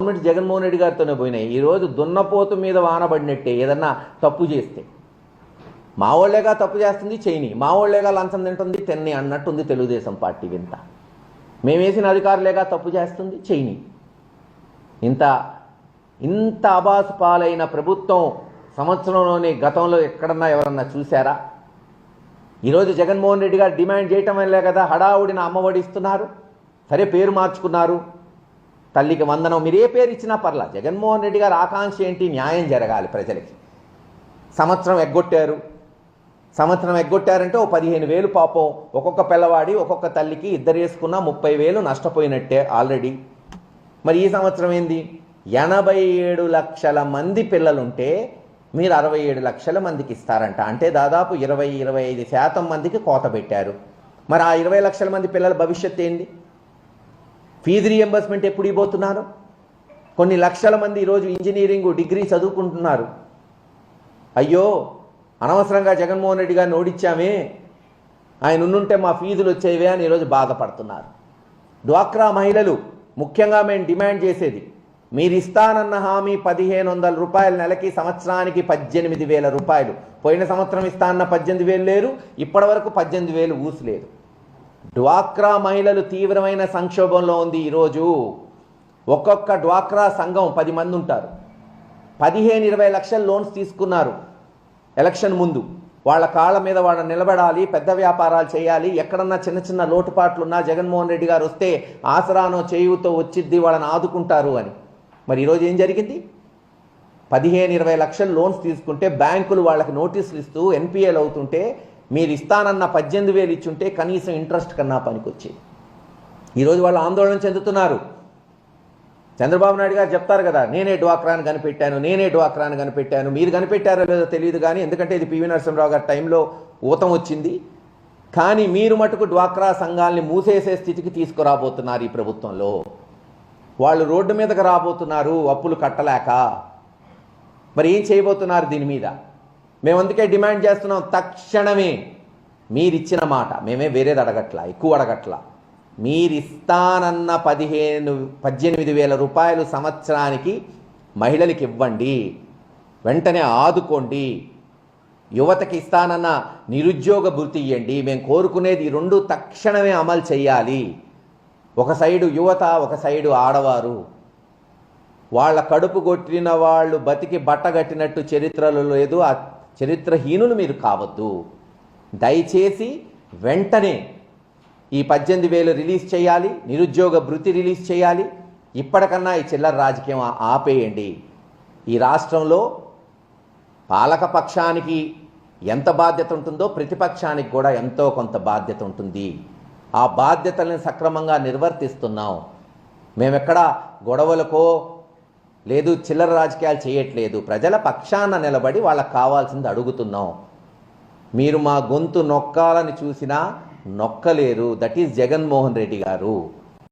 Government Jaganmohan Reddy గారితోనే పోయినాయి. ఈరోజు దున్నపోతు మీద వానబడినట్టే ఏదన్నా తప్పు చేస్తే. మా వాళ్ళేగా తప్పు చేస్తుంది చేయని. మా వాళ్ళేగా లంచం తింటుంది తెన్ని అన్నట్టుంది తెలుగుదేశం పార్టీ వింత. మేమేసిన అధికారులేగా తప్పు చేస్తుంది చేయని. ఇంత ఇంత అబాసు పాలైన ప్రభుత్వం సంవత్సరంలోనే గతంలో ఎక్కడన్నా ఎవరన్నా చూశారా? ఈరోజు జగన్మోహన్ రెడ్డి గారు డిమాండ్ చేయటం వల్లే కదా హడావుడిని అమ్మఒడి ఇస్తున్నారు సరే పేరు మార్చుకున్నారు. తల్లికి వందనం మీరు ఏ పేరు ఇచ్చినా పర్లా జగన్మోహన్ రెడ్డి గారు ఆకాంక్ష ఏంటి? న్యాయం జరగాలి ప్రజలకి. సంవత్సరం ఎగ్గొట్టారు. సంవత్సరం ఎగ్గొట్టారంటే ఓ పదిహేను వేలు పాపం. ఒక్కొక్క పిల్లవాడి ఒక్కొక్క తల్లికి ఇద్దరు వేసుకున్న ముప్పై వేలు నష్టపోయినట్టే ఆల్రెడీ. మరి ఈ సంవత్సరం ఏంది? ఎనభై ఏడు లక్షల మంది పిల్లలుంటే మీరు అరవై ఏడు లక్షల మందికి ఇస్తారంట. అంటే దాదాపు ఇరవై ఇరవై ఐదు శాతం మందికి కోత పెట్టారు. మరి ఆ ఇరవై లక్షల మంది పిల్లల భవిష్యత్తు ఏంది? ఫీజు రియంబర్స్మెంట్ ఎప్పుడు ఇవ్వబోతున్నారు? కొన్ని లక్షల మంది ఈరోజు ఇంజనీరింగ్ డిగ్రీ చదువుకుంటున్నారు. అయ్యో అనవసరంగా జగన్మోహన్ రెడ్డి గారిని ఓడిచ్చామే. ఆయన ఉండుంటే మా ఫీజులు వచ్చేవే అని ఈరోజు బాధపడుతున్నారు. డ్వాక్రా మహిళలు ముఖ్యంగా మేము డిమాండ్ చేసేది మీరు ఇస్తానన్న హామీ పదిహేను వందల రూపాయల నెలకి సంవత్సరానికి పద్దెనిమిది వేల రూపాయలు. పోయిన సంవత్సరం ఇస్తానన్న పద్దెనిమిది వేలు లేరు ఇప్పటి వరకు పద్దెనిమిది వేలు ఊసలేదు. డ్వాక్రా మహిళలు తీవ్రమైన సంక్షోభంలో ఉంది ఈరోజు. ఒక్కొక్క డ్వాక్రా సంఘం పది మంది ఉంటారు. పదిహేను ఇరవై లక్షల లోన్స్ తీసుకున్నారు. ఎలక్షన్ ముందు. వాళ్ళ కాళ్ళ మీద వాళ్ళ నిలబడాలి పెద్ద వ్యాపారాలు చేయాలి. ఎక్కడన్నా చిన్న చిన్న లోటుపాట్లున్నా జగన్మోహన్ రెడ్డి గారు వస్తే ఆసరానో చేయుతో వచ్చిద్ది వాళ్ళని ఆదుకుంటారు అని. మరి ఈరోజు ఏం జరిగింది? పదిహేను ఇరవై లక్షల లోన్స్ తీసుకుంటే బ్యాంకులు వాళ్ళకి నోటీసులు ఇస్తూ ఎన్పిఎల్ అవుతుంటే మీరు ఇస్తానన్న పద్దెనిమిది వేలు ఇచ్చుంటే కనీసం ఇంట్రెస్ట్ కన్నా పనికొచ్చేది. ఈరోజు వాళ్ళు ఆందోళన చెందుతున్నారు. చంద్రబాబు నాయుడు గారు చెప్తారు కదా నేనే డ్వాక్రాని కనిపెట్టాను నేనే డ్వాక్రాని కనిపెట్టాను మీరు కనిపెట్టారో లేదో తెలియదు కానీ ఎందుకంటే ఇది పివి నరసింహరావు గారి టైంలో ఊతం వచ్చింది. కానీ మీరు మటుకు డ్వాక్రా సంఘాల్ని మూసేసే స్థితికి తీసుకురాబోతున్నారు ఈ ప్రభుత్వంలో. వాళ్ళు రోడ్డు మీదకి రాబోతున్నారు అప్పులు కట్టలేక. మరి ఏం చేయబోతున్నారు దీని మీద? మేము అందుకే డిమాండ్ చేస్తున్నాం తక్షణమే మీరిచ్చిన మాట. మేమే వేరేది అడగట్లా ఎక్కువ అడగట్లా. మీరిస్తానన్న పదిహేను పద్దెనిమిది వేల రూపాయలు సంవత్సరానికి మహిళలకి ఇవ్వండి. వెంటనే ఆదుకోండి. యువతకి ఇస్తానన్న నిరుద్యోగ భృతి ఇవ్వండి మేము కోరుకునేది ఈ రెండు తక్షణమే అమలు చేయాలి. ఒక సైడు యువత ఒక సైడు ఆడవారు. వాళ్ళ కడుపు కొట్టిన వాళ్ళు బతికి బట్టగట్టినట్టు చరిత్రలో లేదు. ఆ చరిత్రహీనులు మీరు కావద్దు. దయచేసి వెంటనే ఈ పద్దెనిమిది వేలు రిలీజ్ చేయాలి నిరుద్యోగ భృతి రిలీజ్ చేయాలి. ఇప్పటికన్నా ఈ చిల్లర రాజకీయం ఆపేయండి. ఈ రాష్ట్రంలో పాలకపక్షానికి ఎంత బాధ్యత ఉంటుందో ప్రతిపక్షానికి కూడా ఎంతో కొంత బాధ్యత ఉంటుంది. ఆ బాధ్యతలను సక్రమంగా నిర్వర్తిస్తున్నాం. మేమెక్కడ గొడవలకో లేదు చిల్లర రాజకీయాలు చేయట్లేదు. ప్రజల పక్షాన నిలబడి వాళ్ళకి కావాల్సింది అడుగుతున్నాం. మీరు మా గొంతు నొక్కాలని చూసినా నొక్కలేరు. దట్ ఈజ్ జగన్మోహన్ రెడ్డి గారు.